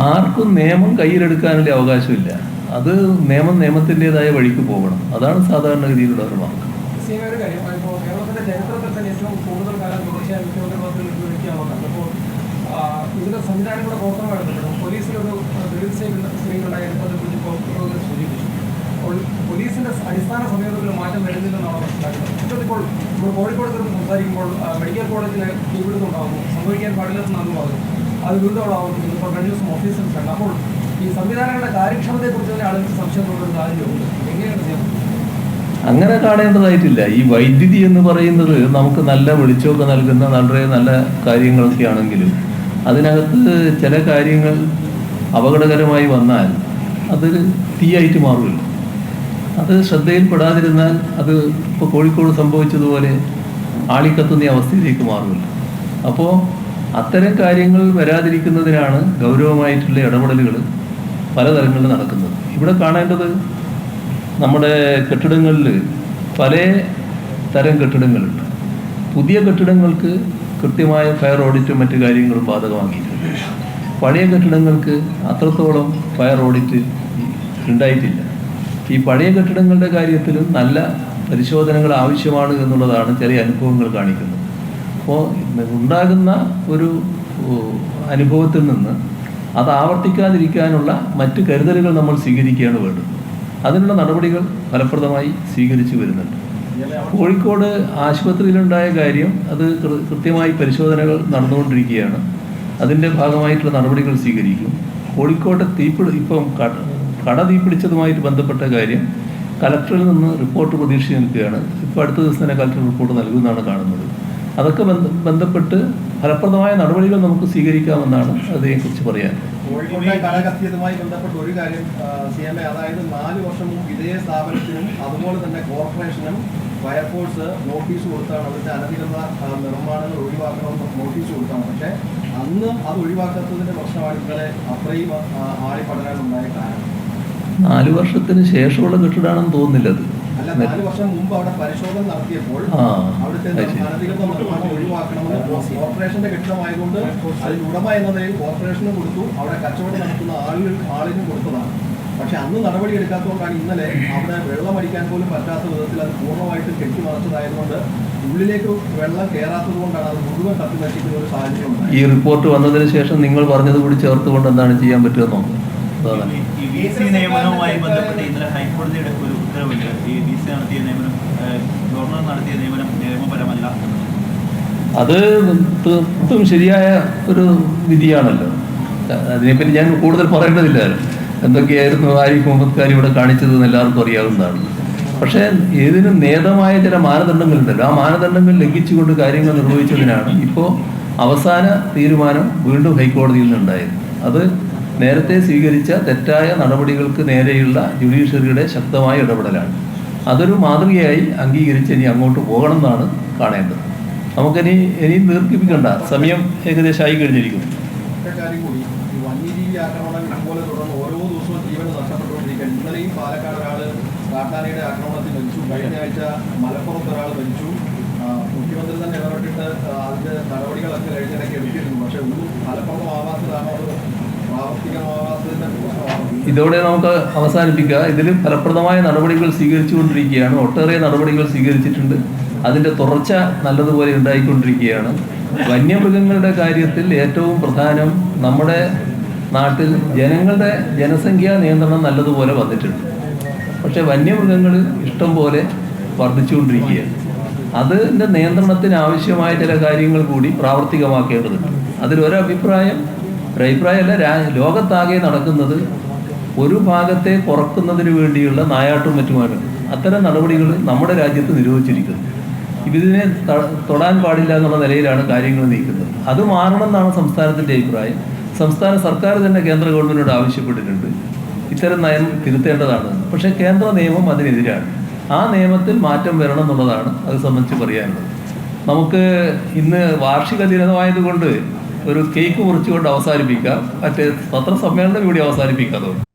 ആർക്കും നിയമം കയ്യിലെടുക്കാനുള്ള അവകാശമില്ല. അത് നിയമം നിയമത്തിന്റെതായ വഴിക്ക് പോകണം. അതാണ് മാർഗം സീനിയർ ഒരു സമീപനത്തിൽ മാറ്റം കോഴിക്കോട് സംസാരിക്കുമ്പോൾ മെഡിക്കൽ കോളേജിൽ തീപിടുത്തം ഉണ്ടാകുന്നു സംഭവിക്കാൻ പാടില്ലെന്നാണ് പറഞ്ഞു അത് വീണ്ടും ഇപ്പോൾ കഴിഞ്ഞ ദിവസം ഓഫീസിൽ അപ്പോൾ ഈ സംവിധാനങ്ങളുടെ കാര്യക്ഷമതയെക്കുറിച്ച് തന്നെ ആളുകൾക്ക് സംശയം തോന്നുന്ന കാര്യമുണ്ട്. എങ്ങനെയാണ് ചെയ്യുന്നത് അങ്ങനെ കാണേണ്ടതായിട്ടില്ല. ഈ വൈദ്യുതി എന്ന് പറയുന്നത് നമുക്ക് നല്ല വെളിച്ചമൊക്കെ നൽകുന്ന വളരെ നല്ല കാര്യങ്ങളൊക്കെ ആണെങ്കിലും അതിനകത്ത് ചില കാര്യങ്ങൾ അപകടകരമായി വന്നാൽ അത് തീയായിട്ട് മാറുമല്ലോ. അത് ശ്രദ്ധയിൽപ്പെടാതിരുന്നാൽ അത് ഇപ്പോൾ കോഴിക്കോട് സംഭവിച്ചതുപോലെ ആളിക്കത്തുന്ന അവസ്ഥയിലേക്ക് മാറുമല്ലോ. അപ്പോൾ അത്തരം കാര്യങ്ങൾ വരാതിരിക്കുന്നതിനാണ് ഗൗരവമായിട്ടുള്ള ഇടപെടലുകൾ പലതരങ്ങളിൽ നടക്കുന്നത്. ഇവിടെ കാണേണ്ടത് നമ്മുടെ കെട്ടിടങ്ങളിൽ പല തരം കെട്ടിടങ്ങളുണ്ട്. പുതിയ കെട്ടിടങ്ങൾക്ക് കൃത്യമായ ഫയർ ഓഡിറ്റും മറ്റു കാര്യങ്ങളും ബാധകമാക്കിയിട്ടുണ്ട് പഴയ കെട്ടിടങ്ങൾക്ക് അത്രത്തോളം ഫയർ ഓഡിറ്റ് ഉണ്ടായിട്ടില്ല. ഈ പഴയ കെട്ടിടങ്ങളുടെ കാര്യത്തിലും നല്ല പരിശോധനകൾ ആവശ്യമാണ് എന്നുള്ളതാണ് ചെറിയ അനുഭവങ്ങൾ കാണിക്കുന്നത്. അപ്പോൾ ഉണ്ടാകുന്ന ഒരു അനുഭവത്തിൽ നിന്ന് അത് ആവർത്തിക്കാതിരിക്കാനുള്ള മറ്റ് കരുതലുകൾ നമ്മൾ സ്വീകരിക്കുകയാണ് വേണ്ടത്. അതിനുള്ള നടപടികൾ ഫലപ്രദമായി സ്വീകരിച്ചു വരുന്നുണ്ട്. കോഴിക്കോട് ആശുപത്രിയിലുണ്ടായ കാര്യം അത് കൃത്യമായി പരിശോധനകൾ നടന്നുകൊണ്ടിരിക്കുകയാണ്. അതിന്റെ ഭാഗമായിട്ടുള്ള നടപടികൾ സ്വീകരിക്കും. കോഴിക്കോട്ടെ തീപിടി ഇപ്പം കട തീപിടിച്ചതുമായിട്ട് ബന്ധപ്പെട്ട കാര്യം കലക്ടറിൽ നിന്ന് റിപ്പോർട്ട് പ്രതീക്ഷിച്ച് നിൽക്കുകയാണ്. ഇപ്പോൾ അടുത്ത ദിവസം തന്നെ കലക്ടർ റിപ്പോർട്ട് നൽകുമെന്നാണ് കാണുന്നത്. അതൊക്കെ ബന്ധപ്പെട്ട് ഫലപ്രദമായ നടപടികൾ നമുക്ക് സ്വീകരിക്കാമെന്നാണ് അതിനെക്കുറിച്ച് പറയാൻ. കോഴിക്കോട്ടെ കടകത്തിയതുമായി ബന്ധപ്പെട്ട ഒരു കാര്യം സി എം എ അതായത് നാല് വർഷം മുമ്പ് ഇതേ സ്ഥാപനത്തിനും അതുപോലെ തന്നെ കോർപ്പറേഷനും ഫയർഫോഴ്സ് നോട്ടീസ് കൊടുത്താണ്. അവരുടെ അനധികൃത നിർമ്മാണങ്ങൾ ഒഴിവാക്കണമെന്ന് നോട്ടീസ് കൊടുത്താണ്. പക്ഷേ അന്ന് അത് ഒഴിവാക്കാത്തതിന്റെ പ്രശ്നമാണ് ഇന്നലെ അത്രയും ആളി പടരാനുണ്ടായ കാരണം. നാല് വർഷത്തിന് ശേഷമുള്ള കെട്ടിടമാണെന്ന് തോന്നുന്നില്ല അത്. നാല് വർഷം മുമ്പ് അവിടെ പരിശോധന നടത്തിയപ്പോൾ ആ, അവിടുത്തെ അത് ശരി. അനധികൃത നിർമ്മാണം ഒഴിവാക്കണമെന്ന് കോർപ്പറേഷന്റെ കെട്ടിടമായതുകൊണ്ട് അതിന് ഉടമ എന്ന നിലയിൽ കോർപ്പറേഷനും കൊടുത്തു. അവിടെ കച്ചവടം നടത്തുന്ന ആളുകൾ ആളിനും കൊടുത്തതാണ്. പക്ഷെ അന്ന് നടപടി എടുക്കാത്തതുകൊണ്ടാണ് ഇന്നലെ അവിടെ വെള്ളം അടിക്കാൻ പോലും പറ്റാത്ത വിധത്തിൽ അത് പൂർണമായിട്ടും കെട്ടിമറച്ചതായതുകൊണ്ട് ഉള്ളിലേക്ക് വെള്ളം കയറാത്തത് കൊണ്ടാണ് അത് മുഴുവൻ കത്തി നശിക്കുന്ന ഒരു സാഹചര്യം ഈ റിപ്പോർട്ട് വന്നതിന് ശേഷം നിങ്ങൾ പറഞ്ഞത് കൂടി ചേർത്തുകൊണ്ട് എന്താണ് ചെയ്യാൻ അതാണ് ഈ വി സി നിയമനവുമായി ബന്ധപ്പെട്ട് ഇന്നലെ ഹൈക്കോടതിയുടെ ഒരു ഉത്തരവുണ്ട് ഈ വി സി നടത്തിയ നിയമനം ഗവർണർ നടത്തിയ നിയമനം നിയമപരമല്ല. അത് തീർത്തും ശരിയായ ഒരു വിധിയാണല്ലോ. അതിനെപ്പറ്റി ഞാൻ കൂടുതൽ പറയേണ്ടതില്ല. എന്തൊക്കെയായിരുന്നു ആരിഫ് മുഹമ്മദ് ഖാൻ ഇവിടെ കാണിച്ചത് എന്ന് എല്ലാവർക്കും അറിയാവുന്നതാണ്. പക്ഷേ ഏതിനും നേതമായ ചില മാനദണ്ഡങ്ങളുണ്ടല്ലോ. ആ മാനദണ്ഡങ്ങൾ ലംഘിച്ചുകൊണ്ട് കാര്യങ്ങൾ നിർവഹിച്ചതിനാണ് ഇപ്പോൾ അവസാന തീരുമാനം വീണ്ടും ഹൈക്കോടതിയിൽ നിന്നുണ്ടായത്. അത് നേരത്തെ സ്വീകരിച്ച തെറ്റായ നടപടികൾക്ക് നേരെയുള്ള ജുഡീഷ്യറിയുടെ ശക്തമായ ഇടപെടലാണ്. അതൊരു മാതൃകയായി അംഗീകരിച്ച് ഇനി അങ്ങോട്ട് പോകണം എന്നാണ് കാണേണ്ടത്. നമുക്കിനി ഇനി ദീർഘിപ്പിക്കണ്ട. സമയം ഏകദേശം ആയി കഴിഞ്ഞിരിക്കുന്നു. കാട്ടാനയുടെ ആക്രമണത്തിൽ മരിച്ചു. കഴിഞ്ഞ ആഴ്ച മലപ്പുറത്ത് ഒരാൾ മരിച്ചു. മുഖ്യമന്ത്രി തന്നെ ഇടപെട്ടിട്ട് അതിന്റെ നടപടികളൊക്കെ കഴിഞ്ഞിടയ്ക്ക് എടുത്തിരുന്നു പക്ഷെ ഒരു മലപ്പുറം പ്രാവർത്തികമാവാത്തതിന്റെ പ്രശ്നമാണ് ഇതോടെ നമുക്ക് അവസാനിപ്പിക്കുക ഇതിൽ ഫലപ്രദമായ നടപടികൾ സ്വീകരിച്ചുകൊണ്ടിരിക്കുകയാണ്. ഒട്ടേറെ നടപടികൾ സ്വീകരിച്ചിട്ടുണ്ട്. അതിന്റെ തുടർച്ച നല്ലതുപോലെ ഉണ്ടായിക്കൊണ്ടിരിക്കുകയാണ്. വന്യമൃഗങ്ങളുടെ കാര്യത്തിൽ ഏറ്റവും പ്രധാനം നമ്മുടെ നാട്ടിൽ ജനങ്ങളുടെ ജനസംഖ്യാ നിയന്ത്രണം നല്ലതുപോലെ വന്നിട്ടുണ്ട്. പക്ഷേ വന്യമൃഗങ്ങൾ ഇഷ്ടം പോലെ വർദ്ധിച്ചുകൊണ്ടിരിക്കുകയാണ്. അതിന്റെ നിയന്ത്രണത്തിന് ആവശ്യമായ ചില കാര്യങ്ങൾ കൂടി പ്രാവർത്തികമാക്കേണ്ടതുണ്ട്. അതിലൊരഭിപ്രായം ഒരഭിപ്രായമല്ല രാ ലോകത്താകെ നടക്കുന്നത് ഒരു ഭാഗത്തെ കുറക്കുന്നതിന് വേണ്ടിയുള്ള നായാട്ടും മറ്റുമാണ്. അത്തരം നടപടികൾ നമ്മുടെ രാജ്യത്ത് നിരോധിച്ചിരിക്കുന്നു. ഇതിനെ തൊടാൻ പാടില്ല എന്നുള്ള നിലയിലാണ് കാര്യങ്ങൾ നീക്കുന്നത്. അത് മാറണമെന്നാണ് സംസ്ഥാനത്തിന്റെ അഭിപ്രായം. സംസ്ഥാന സർക്കാർ തന്നെ കേന്ദ്ര ഗവൺമെന്റിനോട് ആവശ്യപ്പെട്ടിട്ടുണ്ട്. ഇത്തരം നയം തിരുത്തേണ്ടതാണ്. പക്ഷേ കേന്ദ്ര നിയമം അതിനെതിരാണ്. ആ നിയമത്തിൽ മാറ്റം വരണം എന്നുള്ളതാണ് അത് സംബന്ധിച്ച് പറയാനുള്ളത്. നമുക്ക് ഇന്ന് വാർഷിക ദിനമായതുകൊണ്ട് ഒരു കേക്ക് മുറിച്ചുകൊണ്ട് അവസാനിപ്പിക്കാം. മറ്റേ പത്രസമ്മേളനം കൂടി അവസാനിപ്പിക്കാം.